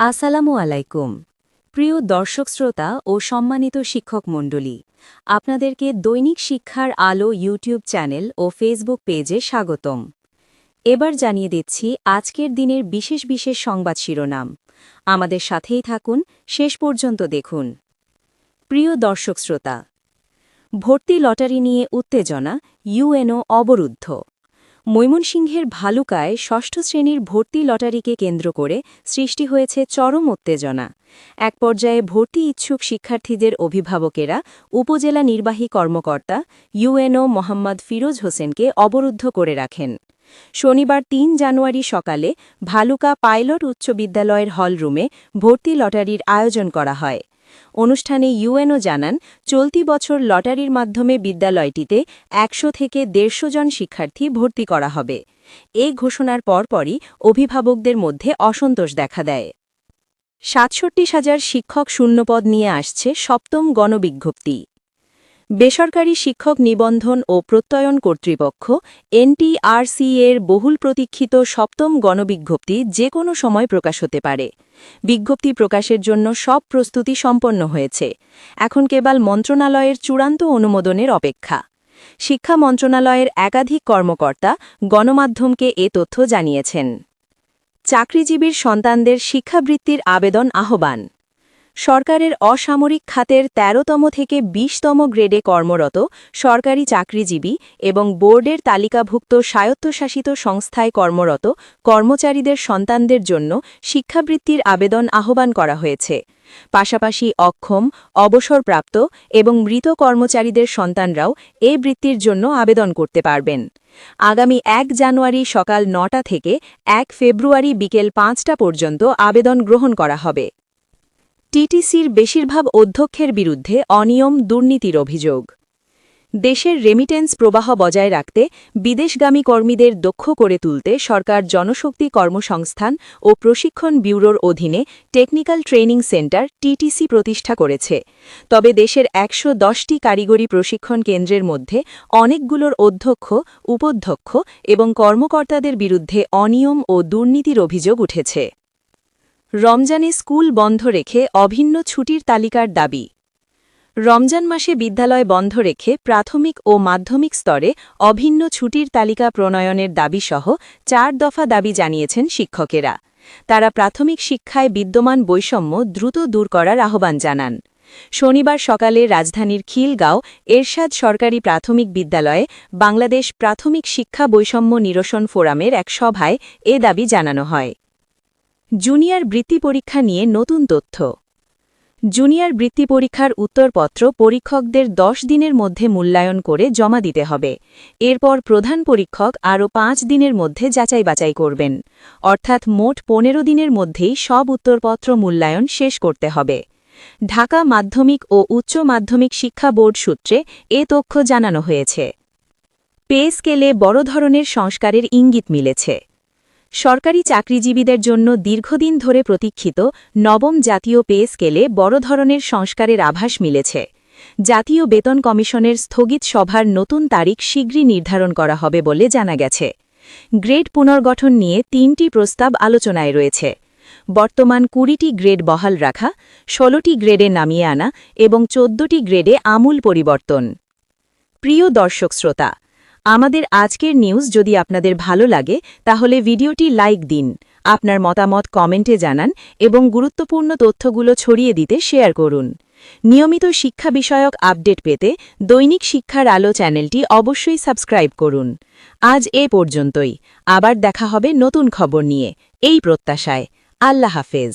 আসসালামু আলাইকুম। প্রিয় দর্শক শ্রোতা ও সম্মানিত শিক্ষক মণ্ডলী, আপনাদেরকে দৈনিক শিক্ষার আলো ইউটিউব চ্যানেল ও ফেসবুক পেজে স্বাগতম। এবার জানিয়ে দিচ্ছি আজকের দিনের বিশেষ বিশেষ সংবাদ শিরোনাম। আমাদের সাথেই থাকুন, শেষ পর্যন্ত দেখুন। প্রিয় দর্শক শ্রোতা, ভর্তি লটারি নিয়ে উত্তেজনা, ইউএনও অবরুদ্ধ। ময়মনসিংহের ভালুকায় ষষ্ঠ শ্রেণির ভর্তি লটারিকে কেন্দ্র করে সৃষ্টি হয়েছে চরম উত্তেজনা। এক পর্যায়ে ভর্তি ইচ্ছুক শিক্ষার্থীদের অভিভাবকেরা উপজেলা নির্বাহী কর্মকর্তা ইউএনও মোহাম্মদ ফিরোজ হোসেনকে অবরুদ্ধ করে রাখেন। শনিবার তিন জানুয়ারি সকালে ভালুকা পাইলট উচ্চ বিদ্যালয়ের হলরুমে ভর্তি লটারির আয়োজন করা হয়। অনুষ্ঠানে ইউএনও জানান, চলতি বছর লটারির মাধ্যমে বিদ্যালয়টিতে একশো থেকে দেড়শো জন শিক্ষার্থী ভর্তি করা হবে। এ ঘোষণার পরপরই অভিভাবকদের মধ্যে অসন্তোষ দেখা দেয়। সাতষট্টি হাজার শিক্ষক শূন্যপদ নিয়ে আসছে সপ্তম গণবিজ্ঞপ্তি। বেসরকারি শিক্ষক নিবন্ধন ও প্রত্যয়ন কর্তৃপক্ষ এনটিআরসি এর বহুল প্রতীক্ষিত সপ্তম গণবিজ্ঞপ্তি যে কোনো সময় প্রকাশ হতে পারে। বিজ্ঞপ্তি প্রকাশের জন্য সব প্রস্তুতি সম্পন্ন হয়েছে। এখন কেবল মন্ত্রণালয়ের চূড়ান্ত অনুমোদনের অপেক্ষা। শিক্ষা মন্ত্রণালয়ের একাধিক কর্মকর্তা গণমাধ্যমকে এ তথ্য জানিয়েছেন। চাকরিজীবীর সন্তানদের শিক্ষাবৃত্তির আবেদন আহ্বান। সরকারের অসামরিক খাতের ১৩তম থেকে ২০তম গ্রেডে কর্মরত, সরকারি চাকরিজীবী এবং বোর্ডের তালিকাভুক্ত স্বায়ত্তশাসিত সংস্থায় কর্মরত কর্মচারীদের সন্তানদের জন্য শিক্ষাবৃত্তির আবেদন আহ্বান করা হয়েছে। পাশাপাশি অক্ষম, অবসরপ্রাপ্ত এবং মৃত কর্মচারীদের সন্তানরাও এ বৃত্তির জন্য আবেদন করতে পারবেন। আগামী এক জানুয়ারি সকাল নটা থেকে এক ফেব্রুয়ারি বিকেল পাঁচটা পর্যন্ত আবেদন গ্রহণ করা হবে। টিটিসির বেশিরভাগ অধ্যক্ষের বিরুদ্ধে অনিয়ম দুর্নীতির অভিযোগ। দেশের রেমিটেন্স প্রবাহ বজায় রাখতে বিদেশগামী কর্মীদের দক্ষ করে তুলতে সরকার জনশক্তি কর্মসংস্থান ও প্রশিক্ষণ ব্যুরোর অধীনে টেকনিক্যাল ট্রেনিং সেন্টার টিটিসি প্রতিষ্ঠা করেছে। তবে দেশের একশো দশটি কারিগরি প্রশিক্ষণ কেন্দ্রের মধ্যে অনেকগুলোর অধ্যক্ষ, উপাধ্যক্ষ এবং কর্মকর্তাদের বিরুদ্ধে অনিয়ম ও দুর্নীতির অভিযোগ উঠেছে। রমজানে স্কুল বন্ধ রেখে অভিন্ন ছুটির তালিকার দাবি। রমজান মাসে বিদ্যালয় বন্ধ রেখে প্রাথমিক ও মাধ্যমিক স্তরে অভিন্ন ছুটির তালিকা প্রণয়নের দাবিসহ চার দফা দাবি জানিয়েছেন শিক্ষকেরা। তারা প্রাথমিক শিক্ষায় বিদ্যমান বৈষম্য দ্রুত দূর করার আহ্বান জানান। শনিবার সকালে রাজধানীর খিলগাঁও এরশাদ সরকারি প্রাথমিক বিদ্যালয়ে বাংলাদেশ প্রাথমিক শিক্ষা বৈষম্য নিরসন ফোরামের এক সভায় এ দাবি জানানো হয়। জুনিয়র বৃত্তি পরীক্ষা নিয়ে নতুন তথ্য। জুনিয়র বৃত্তি পরীক্ষার উত্তরপত্র পরীক্ষকদের দশ দিনের মধ্যে মূল্যায়ন করে জমা দিতে হবে। এরপর প্রধান পরীক্ষক আরও পাঁচ দিনের মধ্যে যাচাই বাছাই করবেন। অর্থাৎ মোট পনেরো দিনের মধ্যেই সব উত্তরপত্র মূল্যায়ন শেষ করতে হবে। ঢাকা মাধ্যমিক ও উচ্চ মাধ্যমিক শিক্ষা বোর্ড সূত্রে এ তথ্য জানানো হয়েছে। পে স্কেলে বড় ধরনের সংস্কারের ইঙ্গিত মিলেছে। সরকারি চাকরিজীবীদের জন্য দীর্ঘদিন ধরে প্রতীক্ষিত নবম জাতীয় পে স্কেলে বড় ধরনের সংস্কারের আভাস মিলেছে। জাতীয় বেতন কমিশনের স্থগিত সভার নতুন তারিখ শীঘ্রই নির্ধারণ করা হবে বলে জানা গেছে। গ্রেড পুনর্গঠন নিয়ে তিনটি প্রস্তাব আলোচনায় রয়েছে। বর্তমান কুড়িটি গ্রেড বহাল রাখা, ষোলোটি গ্রেডে নামিয়ে আনা এবং চোদ্দটি গ্রেডে আমূল পরিবর্তন। প্রিয় দর্শক শ্রোতা আমাদের আজকের নিউজ যদি আপনাদের ভালো লাগে, তাহলে ভিডিওটি লাইক দিন, আপনার মতামত কমেন্টে জানান এবং গুরুত্বপূর্ণ তথ্যগুলো ছড়িয়ে দিতে শেয়ার করুন। নিয়মিত শিক্ষা বিষয়ক আপডেট পেতে দৈনিক শিক্ষার আলো চ্যানেলটি অবশ্যই সাবস্ক্রাইব করুন। আজ এ পর্যন্তই, আবার দেখা হবে নতুন খবর নিয়ে, এই প্রত্যাশায়। আল্লাহ হাফেজ।